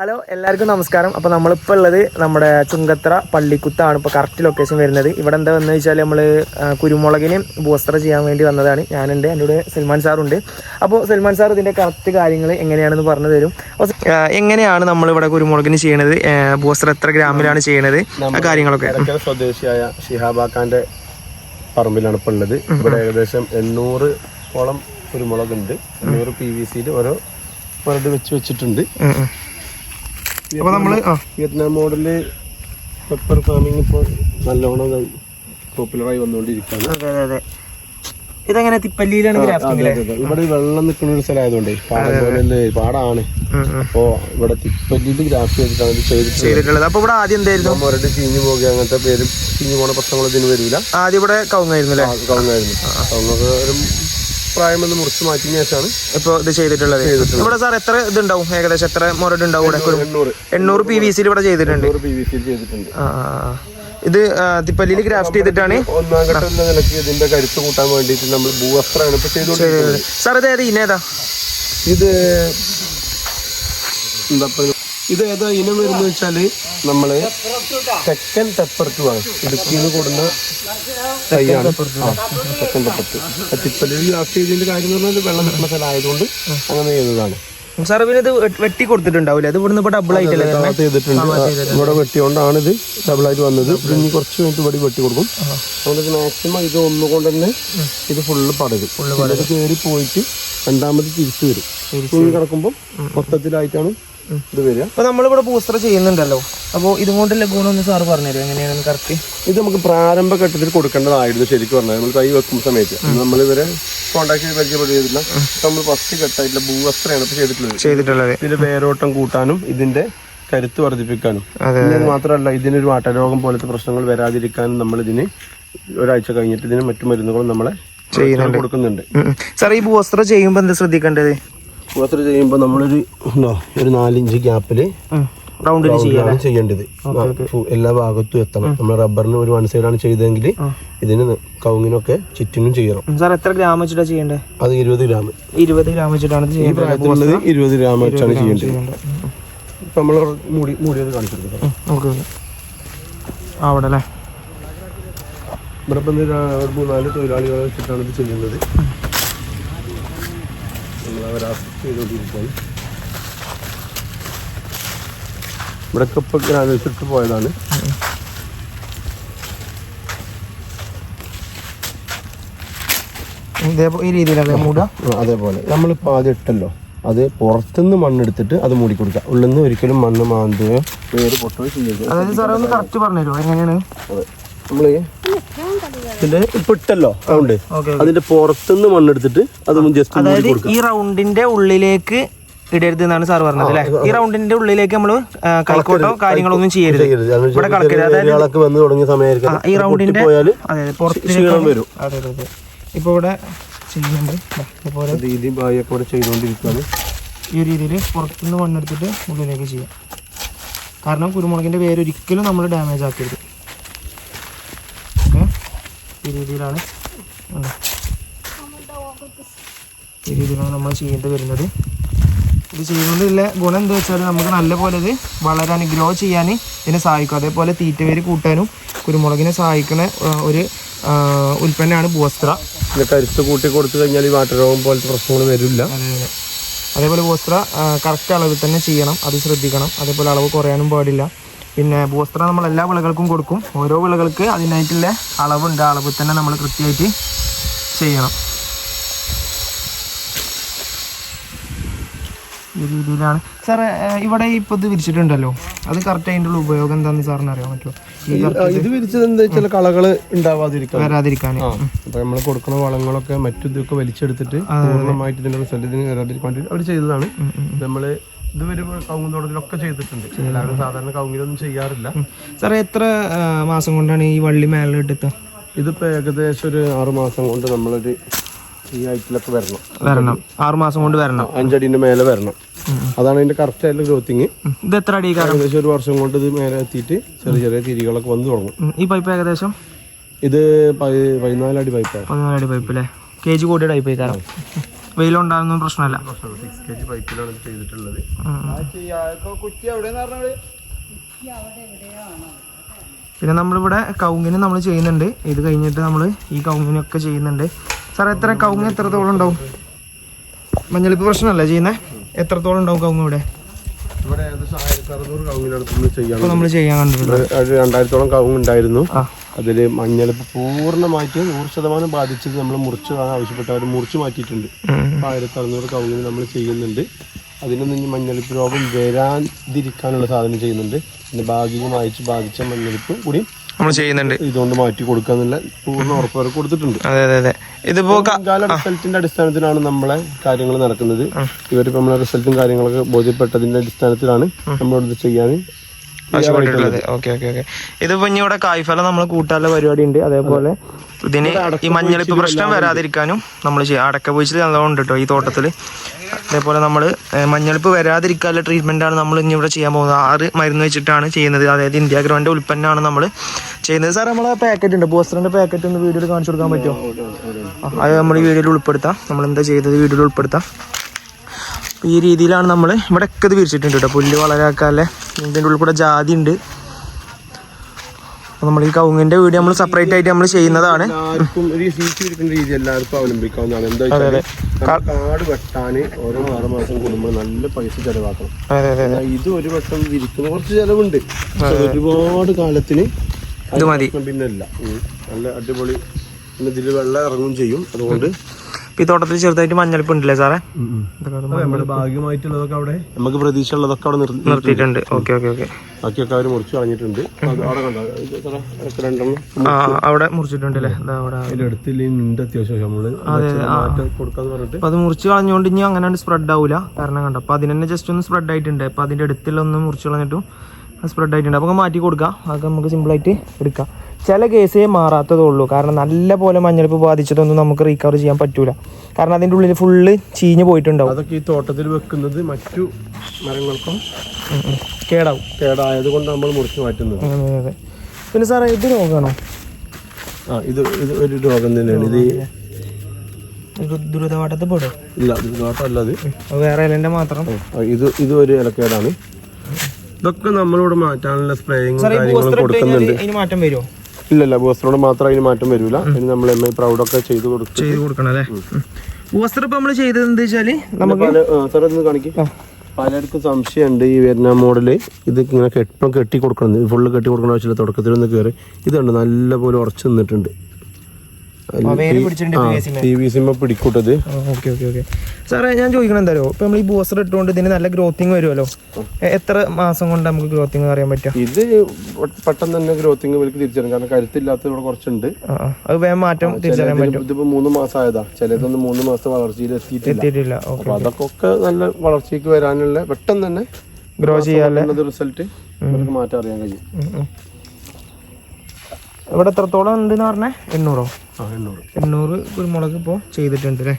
Hello എല്ലാവർക്കും നമസ്കാരം. അപ്പോൾ നമ്മളിപ്പോൾ ഉള്ളത് നമ്മുടെ ചുങ്കത്ര പള്ളിക്കുത്താണ്. ഇപ്പോൾ കറക്റ്റ് ലൊക്കേഷൻ വരുന്നത്. ഇവിടെ എന്താ വന്നു വെച്ചാൽ നമ്മൾ കുരുമുളകിന് ബൂസ്റ്റർ ചെയ്യാൻ വേണ്ടി വന്നതാണ്. ഞാനുണ്ട് എന്റെ കൂടെ സൽമാൻ സാറുണ്ട്. അപ്പോൾ സൽമാൻ സാർ ഇതിന്റെ കറക്റ്റ് കാര്യങ്ങൾ എങ്ങനെയാണെന്ന് പറഞ്ഞു തരും. എങ്ങനെയാണ് നമ്മളിവിടെ കുരുമുളകിന് ചെയ്യണത്? ബൂസ്റ്റർ എത്ര ഗ്രാമിലാണ് ചെയ്യണത്? കാര്യങ്ങളൊക്കെ. സ്വദേശിയായ ഷിഹാബാക്കാന്റെ പറമ്പിലാണ് ഇപ്പോൾ ഉള്ളത്. ഇവിടെ ഏകദേശം എണ്ണൂറ് ഓളം കുരുമുളകുണ്ട്. എണ്ണൂറ് പി വി സിയിൽ ഓരോ വെച്ച് വെച്ചിട്ടുണ്ട്. അപ്പോൾ നമ്മൾ വിയറ്റ്നാം മോഡൽ പെപ്പർ ഫാമിംഗ് ഇപ്പോൾ നല്ലോണം പോപ്പുലറായി വന്നുകൊണ്ടിരിക്കുകയാണ് അതെ അതെ അതെ. ഇതെങ്ങനെ തിപ്പല്ലിയിലാണ്. ഇവിടെ വെള്ളം നിൽക്കുന്ന ഒരു സ്ഥലമായതുകൊണ്ടേ പാടം പാടാണ്. അപ്പോ ഇവിടെ തിപ്പല്ലിയിൽ ഗ്രാഫ്റ്റ് ചെയ്തിട്ടാണ് ചെയ്തിട്ടുള്ളത്. അപ്പോൾ ഇവിടെ ആദ്യം എന്തായിരുന്നു? മുരട് ചീഞ്ഞു പോകുക അങ്ങനത്തെ പേരും ചീഞ്ഞു പോണ പ്രശ്നങ്ങൾ ഇതിന് വരില്ല ആദ്യം ഇവിടെ കവുങ്ങായിരുന്നു കവുങ്ങായിരുന്നു. കവുങ്ങൊക്കെ ഒരു പ്രായം ഒന്ന് മുറിച്ച് മാറ്റിയ ശേഷമാണ് ഇപ്പോൾ ഇത് ചെയ്തിട്ടുള്ളത്. ഇവിടെ സാർ എത്ര ഇതുണ്ടാവും? ഏകദേശം എത്ര മുരട് ഉണ്ടാവും ഇവിടെ? എണ്ണൂറ് എണ്ണൂറ്. പി വി സിയിൽ ഇവിടെ ചെയ്തിട്ടുണ്ട്. പി വി സിയിൽ ചെയ്തിട്ടുണ്ട്. ആ. ഇത് തിപ്പല്ലിയിൽ ഗ്രാഫ്റ്റ് ചെയ്തിട്ടാണ്? ഒന്നാം ഘട്ടം എന്ന നിലയ്ക്ക് ഇതിന്റെ കരുത്ത് കൂട്ടാൻ വേണ്ടിയിട്ട് നമ്മൾ ഭൂവസ്ത്രമാണ് ഇപ്പൊ ചെയ്തുകൊണ്ടിരിക്കുന്നത്. സാർ ഇത് ഏത്? ഇത് എന്താ ഇത് ഏതാ ഇനം വരുന്നത് വെച്ചാൽ നമ്മൾ തെക്കൻ തെപ്പർത്തു ആണ് ഇടുക്കിയിൽ നിന്ന് കൊടുന്ന തൈയാണ് തെക്കൻ തെപ്പർത്ത്. തിപ്പലിൽ ലാസ്റ്റ് ചെയ്തതിന്റെ കാര്യം എന്ന് പറഞ്ഞാൽ വെള്ളം നിൽക്കുന്ന സ്ഥലമായതുകൊണ്ട് അങ്ങനെ ചെയ്തതാണ്. സാർ പിന്നെ ഇത് വെട്ടി കൊടുത്തിട്ടുണ്ടാവില്ലേ അത് ഇവിടുന്ന് ഇപ്പോൾ ഡബിൾ ആയിട്ടല്ലേ ചെയ്തിട്ടുണ്ട്. ഇവിടെ വെട്ടിയോണ്ടാണ് ഇത് ഡബിൾ ആയിട്ട് വന്നത്. ഇനി കുറച്ച് കഴിഞ്ഞിട്ട് ഇവിടെ വെട്ടി കൊടുക്കും. അതുകൊണ്ട് മാക്സിമം ഇത് ഒന്നുകൊണ്ട് തന്നെ ഇത് ഫുള്ള് പടരും. കയറി പോയിട്ട് രണ്ടാമത് തിരിച്ചു വരും. തൂങ്ങി കിടക്കുമ്പോൾ മൊത്തത്തിലായിട്ടാണ് ഇത് വരിക. അപ്പോൾ നമ്മളിവിടെ ബൂസ്റ്റർ ചെയ്യുന്നുണ്ടല്ലോ. അപ്പോൾ ഇതും കൊണ്ടുള്ള ഗുണമെന്ന് സാർ പറഞ്ഞുതരും എങ്ങനെയാണ് കറക്റ്റ് ഇത് നമുക്ക് പ്രാരംഭ ഘട്ടത്തിൽ കൊടുക്കേണ്ടതായിരുന്നു ശരിക്കും പറഞ്ഞാൽ. നമ്മൾ കൈ വെക്കുന്ന സമയത്ത്. നമ്മൾ ഇവരെ കോണ്ടാക്ട് ചെയ്ത് പരിചയപ്പെടുത്തിയിരുന്ന നമ്മൾ ഫസ്റ്റ് ഘട്ടമായിട്ടുള്ള ഭൂവസ്ത്രയാണ് ഇപ്പോൾ ചെയ്തിട്ടുള്ളത്. ചെയ്തിട്ടുള്ളത്. ഇതിന്റെ വേരോട്ടം കൂട്ടാനും ഇതിന്റെ കരുത്ത് വർദ്ധിപ്പിക്കാനും. അത് മാത്രമല്ല ഇതിനൊരു വാട്ടരോഗം പോലത്തെ പ്രശ്നങ്ങൾ വരാതിരിക്കാനും നമ്മൾ ഇതിന് ഒരാഴ്ച കഴിഞ്ഞിട്ട് ഇതിന് മറ്റു മരുന്നുകളും നമ്മളെ ചെയ്യാൻ കൊടുക്കുന്നുണ്ട്. സാർ ഈ ബൂസ്റ്റർ ചെയ്യുമ്പോൾ എന്താ ശ്രദ്ധിക്കേണ്ടത്? ഭൂവസ്ത്ര ചെയ്യുമ്പോൾ നമ്മളൊരു ഉണ്ടോ, ഒരു നാലിഞ്ച് റൗണ്ടിൽ ആണ് ചെയ്യേണ്ടത്. എല്ലാ ഭാഗത്തും എത്തണം. നമ്മൾ റബ്ബറിന് ഒരു വൺ സൈഡാണ് ചെയ്തതെങ്കിൽ ഇതിന് കൗങ്ങിനൊക്കെ ചുറ്റിനും ചെയ്യണം. സാർ എത്ര ഗ്രാം വെച്ചിട്ടാണ് ചെയ്യേണ്ടത് അത് ഇരുപത് ഗ്രാം ഇരുപത് ഗ്രാം വെച്ചിട്ടാണ് ചെയ്യേണ്ടത്. ഇരുപത് ഗ്രാം വെച്ചാണ് ചെയ്യേണ്ടത്. ഇപ്പൊ നമ്മൾ മൂടി മൂടിയത് കാണിച്ചു കൊടുക്കാം. അവിടെ അല്ലേ ഇവിടെ ഇപ്പം മൂന്നാൽ തൊഴിലാളികളെ വെച്ചിട്ടാണ് ഇത് ചെയ്യുന്നത് നമ്മൾ അവരെ അസിസ്റ്റ് ചെയ്തുകൊണ്ടിരിക്കുകയാണ് ഇവിടെ ഇപ്പൊ ഗ്രാനൈറ്റ് ഇട്ട് പോയതാണ് ഈ രീതിയിലല്ലേ മൂടുക? അതേപോലെ. നമ്മളിപ്പോൾ ആദ്യം ഇട്ടല്ലോ. അത് പുറത്തുനിന്ന് മണ്ണെടുത്തിട്ട് അത് മൂടി കൊടുക്കുക. ഉള്ളിൽ നിന്ന് ഒരിക്കലും മണ്ണ് മാന്തുകയോ വേര് പൊട്ടുകയോ ചെയ്യരുത്. അതായത് സാറേ ഒന്ന് കറക്റ്റ് പറഞ്ഞുതരുമോ എങ്ങനെയാണ്? അതെ. നമ്മൾ ഇതിന്റെ ഇപ്പൊ ഇട്ടല്ലോ റൗണ്ട് അതിന്റെ പുറത്തുനിന്ന് മണ്ണെടുത്തിട്ട് അത് ജസ്റ്റ് ഈ റൗണ്ടിന്റെ ഉള്ളിലേക്ക് ഇടരുത് എന്നാണ് സാർ പറഞ്ഞത് അല്ലേ? ഈ റൗണ്ടിന്റെ ഉള്ളിലേക്ക് നമ്മൾ കൈക്കോട്ടോ കാര്യങ്ങളൊന്നും ചെയ്യരുത്. ചെയ്യരുത്. ഇവിടെ കളക്കരുത്. വന്ന് തുടങ്ങിയ സമയമായിരിക്കും. ഈ റൗണ്ടിന്റെ അതെ പുറത്ത് വരും. അതെ അതെ ഇപ്പൊ ഇവിടെ ചെയ്യുന്നുണ്ട്. ഇതുപോലെ രീതി ഭായിയൊക്കെ ഇവിടെ ചെയ്തുകൊണ്ടിരിക്കുകയാണ്. ഈ ഒരു രീതിയിൽ പുറത്തുനിന്ന് മണ്ണെടുത്തിട്ട് ഉള്ളിലേക്ക് ചെയ്യാം. കാരണം കുരുമുളകിന്റെ പേര് ഒരിക്കലും നമ്മൾ ഡാമേജ് ആക്കരുത്. ഈ രീതിയിലാണ്. ഈ രീതിയിലാണ് നമ്മൾ ചെയ്യേണ്ടി വരുന്നത്. ഇത് ചെയ്യുന്നതിലുള്ള ഗുണം എന്താ വെച്ചാൽ നമുക്ക് നല്ലപോലെ ഇത് വളരാൻ ഗ്രോ ചെയ്യാൻ ഇതിനെ സഹായിക്കും. അതേപോലെ തീറ്റ പേര് കൂട്ടാനും കുരുമുളകിനെ സഹായിക്കുന്ന ഒരു ഉൽപ്പന്നമാണ് ബോസ്ത്ര. കരുത്ത് കൂട്ടി കൊടുത്തു കഴിഞ്ഞാൽ ഈ വാട്ടരോഗം പോലത്തെ പ്രശ്നങ്ങൾ വരില്ല. അതെ അതെ അതേപോലെ ബോസ്ത്ര കറക്റ്റ് അളവിൽ തന്നെ ചെയ്യണം. അത് ശ്രദ്ധിക്കണം. അതേപോലെ അളവ് കുറയാനും പാടില്ല. പിന്നെ ബൂസ്റ്റർ നമ്മൾ എല്ലാ വിളകൾക്കും കൊടുക്കും. ഓരോ വിളകൾക്ക് അതിനായിട്ടുള്ള അളവുണ്ട്. അളവ് തന്നെ നമ്മൾ കൃത്യമായിട്ട് ചെയ്യണം. ഈ രീതിയിലാണ്. സാറേ ഇവിടെ ഇപ്പോൾ ഇത് വിരിച്ചിട്ടുണ്ടല്ലോ. അത് കറക്റ്റ് അതിന്റെ ഉപയോഗം എന്താണെന്ന് സാറിന് അറിയാൻ പറ്റുമോ ഇത് വിരിച്ചത് എന്താ വെച്ചാൽ കളകൾ ഉണ്ടാവാതിരിക്കാൻ. വരാതിരിക്കാൻ. അപ്പോൾ നമ്മൾ കൊടുക്കുന്ന വളങ്ങളൊക്കെ മറ്റു ഇതൊക്കെ വലിച്ചെടുത്തിട്ട് പൂർണമായിട്ട് ഇതിന്റെ റിസൾട്ട് ഇതിന് വരാതിരിക്കാൻ വേണ്ടി അവർ ചെയ്തതാണ്. നമ്മൾ ഇതുവരെ കൗങ്ങുന്തോടത്തിലൊക്കെ ചെയ്തിട്ടുണ്ട്. എല്ലാവരും സാധാരണ കൗങ്ങിലൊന്നും ചെയ്യാറില്ല. സാറേ എത്ര മാസം കൊണ്ടാണ് ഈ വള്ളി മേലെ ഇട്ടത് ഇതിപ്പോ ഏകദേശം ഒരു ആറു മാസം കൊണ്ട് നമ്മളൊരു ഈ ഹൈറ്റിലൊക്കെ വരണം. വരണം. ആറ് മാസം കൊണ്ട് വരണം. അഞ്ചടിന്റെ മേലെ വരണം. അതാണ് അതിന്റെ കറക്റ്റ് ആയിട്ടുള്ള ഗ്രോത്തിങ് ഇത് എത്ര അടി ഏകദേശം ഒരു വർഷം കൊണ്ട് ഇത് മേലെ എത്തിയിട്ട് ചെറിയ ചെറിയ തിരികളൊക്കെ വന്നു തുടങ്ങും. ഈ പൈപ്പ് ഏകദേശം? ഇത് പതി- പതിനാലടി പൈപ്പാണ്. പതിനാലടി അടി പൈപ്പ് അല്ലേ കെ ജി കൂടിയ ടൈപ്പ് കാരണം വെയിലുണ്ടാകുന്ന പ്രശ്നമല്ല. സിക്സ് കെ ജി പൈപ്പിലാണ് ചെയ്തിട്ടുള്ളത്. കുറ്റി പിന്നെ നമ്മളിവിടെ കൗങ്ങിന് നമ്മൾ ചെയ്യുന്നുണ്ട്. ഇത് കഴിഞ്ഞിട്ട് നമ്മൾ ഈ കൗങ്ങിനൊക്കെ ചെയ്യുന്നുണ്ട്. സാർ എത്ര കൗങ്ങ് എത്രത്തോളം ഉണ്ടാവും? മഞ്ഞളിപ്പ് പ്രശ്നമല്ല ചെയ്യുന്നത് എത്രത്തോളം ഉണ്ടാവും കൗങ്ങ് ഇവിടെ? ഇവിടെ ഏകദേശം ആയിരത്തി അറുന്നൂറ് കൗങ്ങിനടുത്ത് ചെയ്യാൻ നമ്മൾ ചെയ്യാൻ കണ്ടിട്ടുണ്ട്. രണ്ടായിരത്തോളം കൗങ്ങ് ഉണ്ടായിരുന്നു. ആ. അതിൽ മഞ്ഞളിപ്പ് പൂർണമായിട്ട് നൂറ് ശതമാനം ബാധിച്ചത് നമ്മൾ മുറിച്ച് കാണാൻ ആവശ്യപ്പെട്ടവർ മുറിച്ച് മാറ്റിയിട്ടുണ്ട്. അപ്പോൾ ആയിരത്തി അറുന്നൂറ് കവുങ്ങിന് നമ്മൾ ചെയ്യുന്നുണ്ട്. അതിനൊന്നും ഇനി മഞ്ഞളിപ്പ് രോഗം വരാതിരിക്കാനുള്ള സാധനം ചെയ്യുന്നുണ്ട്. പിന്നെ ഭാഗികമായി ബാധിച്ച മഞ്ഞളിപ്പ് കൂടി നമ്മൾ ചെയ്യുന്നുണ്ട്. ഇതുകൊണ്ട് മാറ്റി കൊടുക്കുക എന്നുള്ള പൂർണ ഉറപ്പ് കൊടുത്തിട്ടുണ്ട്. അതെ അതെ അതെ. ഇതിപ്പോ റിസൾട്ടിന്റെ അടിസ്ഥാനത്തിലാണ് നമ്മളെ കാര്യങ്ങൾ നടക്കുന്നത്. ഇവരിപ്പോ നമ്മളെ റിസൾട്ടും കാര്യങ്ങളൊക്കെ ബോധ്യപ്പെട്ടതിന്റെ അടിസ്ഥാനത്തിലാണ് നമ്മളോട് ചെയ്യാൻ ആവശ്യപ്പെട്ടിട്ടുള്ളത് ഓക്കെ ഓക്കെ ഓക്കെ. ഇതിപ്പോ ഇനി ഇവിടെ കായ്ഫലം നമ്മൾ കൂട്ടാനുള്ള പരിപാടി ഉണ്ട്. അതേപോലെ ഇതിന് ഈ മഞ്ഞളിപ്പ് പ്രശ്നം വരാതിരിക്കാനും നമ്മൾ ചെയ്യാം. അടക്ക പൊഴിച്ചിൽ നല്ലോണം ഉണ്ട് കേട്ടോ ഈ തോട്ടത്തിൽ. അതേപോലെ നമ്മൾ മഞ്ഞളിപ്പ് വരാതിരിക്കാനുള്ള ട്രീറ്റ്മെന്റ് ആണ് നമ്മൾ ഇനി ഇവിടെ ചെയ്യാൻ പോകുന്നത്. ആറ് മരുന്ന് വെച്ചിട്ടാണ് ചെയ്യുന്നത്. അതായത് ഇന്ത്യ ഗ്രോന്റെ ഉൽപ്പന്നമാണ് നമ്മൾ ചെയ്യുന്നത്. സാർ നമ്മളെ പാക്കറ്റ് ഉണ്ട്. ബോസ്റ്ററിന്റെ പാക്കറ്റ് ഒന്ന് വീഡിയോയിൽ കാണിച്ചു കൊടുക്കാൻ പറ്റുമോ? അത് നമ്മൾ ഈ വീഡിയോയിൽ ഉൾപ്പെടുത്താം. നമ്മൾ എന്താ ചെയ്തത്? വീഡിയോയിൽ ഉൾപ്പെടുത്താം. ഈ രീതിയിലാണ് നമ്മൾ ഇവിടെ ഒക്കെ ഇത് വിരിച്ചിട്ടുണ്ട് കേട്ടോ പുല്ല് വളരാക്കാല്ലേ? ഇതിന്റെ ഉള്ളിൽ കൂടെ ജാതി ഉണ്ട്. നമ്മൾ ഈ കവുങ്ങിന്റെ വീട് നമ്മൾ സെപ്പറേറ്റ് ആയിട്ട് നമ്മൾ ചെയ്യുന്നതാണ്. കാട് വെട്ടാന് ഓരോ ആറ് മാസം കൂടുമ്പോൾ നല്ല പൈസ ചെലവാക്കണം. ഇത് ഒരു വട്ടം വിരിക്കുന്ന കുറച്ച് ചെലവുണ്ട്. ഒരുപാട് കാലത്തിന് ഇത് മതി. പിന്നെ ഇല്ല. നല്ല അടിപൊളി. ഇതിൽ വെള്ളം ഇറങ്ങും ചെയ്യും. അതുകൊണ്ട് ഈ തോട്ടത്തിൽ ചെറുതായിട്ട് മഞ്ഞളിപ്പ് ഉണ്ടല്ലേ സാറേ ഭാഗ്യമായിട്ടുള്ളതൊക്കെ അവിടെ? നമുക്ക് പ്രതീക്ഷ ഉള്ളതൊക്കെ അവിടെ നിർത്തിയിട്ടുണ്ട്. Okay okay okay. ബാക്കിയൊക്കെ അവർ മുറിച്ച് കളഞ്ഞിട്ടുണ്ട്. അവിടെ കണ്ടോ? ഇത് രണ്ടെണ്ണം ആ അവിടെ മുറിച്ചിട്ടുണ്ട് അല്ലേ അപ്പൊ അത് മുറിച്ച് കളഞ്ഞുകൊണ്ട് ഇനി അങ്ങനെ സ്പ്രെഡ് ആവില്ല കാരണം കണ്ടോ അപ്പൊ അതിന് തന്നെ ജസ്റ്റ് ഒന്ന് സ്പ്രെഡ് ആയിട്ടുണ്ട്. അപ്പൊ അതിന്റെ അടുത്തുള്ള ഒന്ന് മുറിച്ച് കളഞ്ഞിട്ടും സ്പ്രെഡ് ആയിട്ടുണ്ട്. അപ്പൊ മാറ്റി കൊടുക്കാം. അതൊക്കെ നമുക്ക് സിമ്പിൾ ആയിട്ട് എടുക്കാം. ചില കേസേ മാറാത്തതേ ഉള്ളൂ. കാരണം നല്ല പോലെ മഞ്ഞളിപ്പ് ബാധിച്ചതൊന്നും നമുക്ക് റീകവർ ചെയ്യാൻ പറ്റൂല. കാരണം അതിന്റെ ഉള്ളിൽ ഫുള്ള് ചീഞ്ഞ് പോയിട്ടുണ്ടാവും. അതൊക്കെ ഈ തോട്ടത്തിൽ വെക്കുന്നത് മറ്റു മരങ്ങൾക്കും. കേടാവും. കേടായത് കൊണ്ട് നമ്മൾ മുറിച്ച് മാറ്റുന്നത്. അതെ. പിന്നെ സാറേ ഇത് രോഗമാണോ ആ ഇത് ഇത് ഒരു രോഗം തന്നെയാണ്. ഇത് ദുരിതവാട്ടത്ത് പെടും ഇല്ല അത്. വേറെ മാത്രം. ഇത് ഇത് ഒരു ഇലക്കേടാണ് ഇതൊക്കെ നമ്മളിവിടെ മാറ്റാനുള്ള സ്പ്രേയും കാര്യങ്ങളും കൊടുക്കുന്നുണ്ട്. മാറ്റം വരുമോ? ഇല്ലല്ല വസ്ത്രോട് മാത്രം അതിന് മാറ്റം വരില്ല ഇനി നമ്മൾ എം ഐ പ്രൗഡൊക്കെ ചെയ്ത് കൊടുക്കും ചെയ്ത് കൊടുക്കണം അല്ലേ? വസ്ത്രം ഇപ്പൊ നമ്മൾ ചെയ്തത് എന്താ വെച്ചാൽ നമുക്ക് സാർ ഒന്ന് കാണിക്കും. പലർക്കും സംശയമുണ്ട് ഈ വരുന്ന മോഡൽ. ഇത് ഇങ്ങനെ കെട്ടും കെട്ടി കൊടുക്കണം ഫുള്ള് കെട്ടി കൊടുക്കണ ആവശ്യമില്ല തുടക്കത്തിൽ ഒന്ന് കയറി ഇതുണ്ട് നല്ലപോലെ ഉറച്ചു നിന്നിട്ടുണ്ട്. പിടിക്കൂട്ടത്. Okay okay okay. സാറേ ഞാൻ ചോദിക്കണം എന്തായാലും ഇപ്പൊ നമ്മൾ ഈ ബൂസ്റ്റർ ഇട്ടുകൊണ്ട് ഇതിന് നല്ല ഗ്രോത്തിങ് വരുമല്ലോ എത്ര മാസം കൊണ്ട് നമുക്ക് ഗ്രോത്തിങ് അറിയാൻ പറ്റും? ഇത് പെട്ടെന്ന് തന്നെ ഗ്രോത്തിങ് ഇവർക്ക് തിരിച്ചറിയാം. കാരണം കരുത്തില്ലാത്ത ഇവിടെ കുറച്ചുണ്ട്. അത് വേഗം മാറ്റം തിരിച്ചറിയാൻ പറ്റും. ഇതിപ്പോ മൂന്ന് മാസം ആയതാ ചിലതൊന്നും മൂന്ന് മാസം വളർച്ചയിൽ എത്തിയിട്ടില്ല. അപ്പൊ അതൊക്കെ നല്ല വളർച്ചയ്ക്ക് വരാനുള്ള പെട്ടെന്ന് തന്നെ ഗ്രോ ചെയ്യാനുള്ള റിസൾട്ട് ഇവർക്ക് മാറ്റം അറിയാൻ കഴിയും. ഇവിടെ എത്രത്തോളം ഉണ്ട് പറഞ്ഞേ? എണ്ണൂറോ? എണ്ണൂറ്. എണ്ണൂറ് കുരുമുളക് ഇപ്പോൾ ചെയ്തിട്ടുണ്ട് അല്ലേ?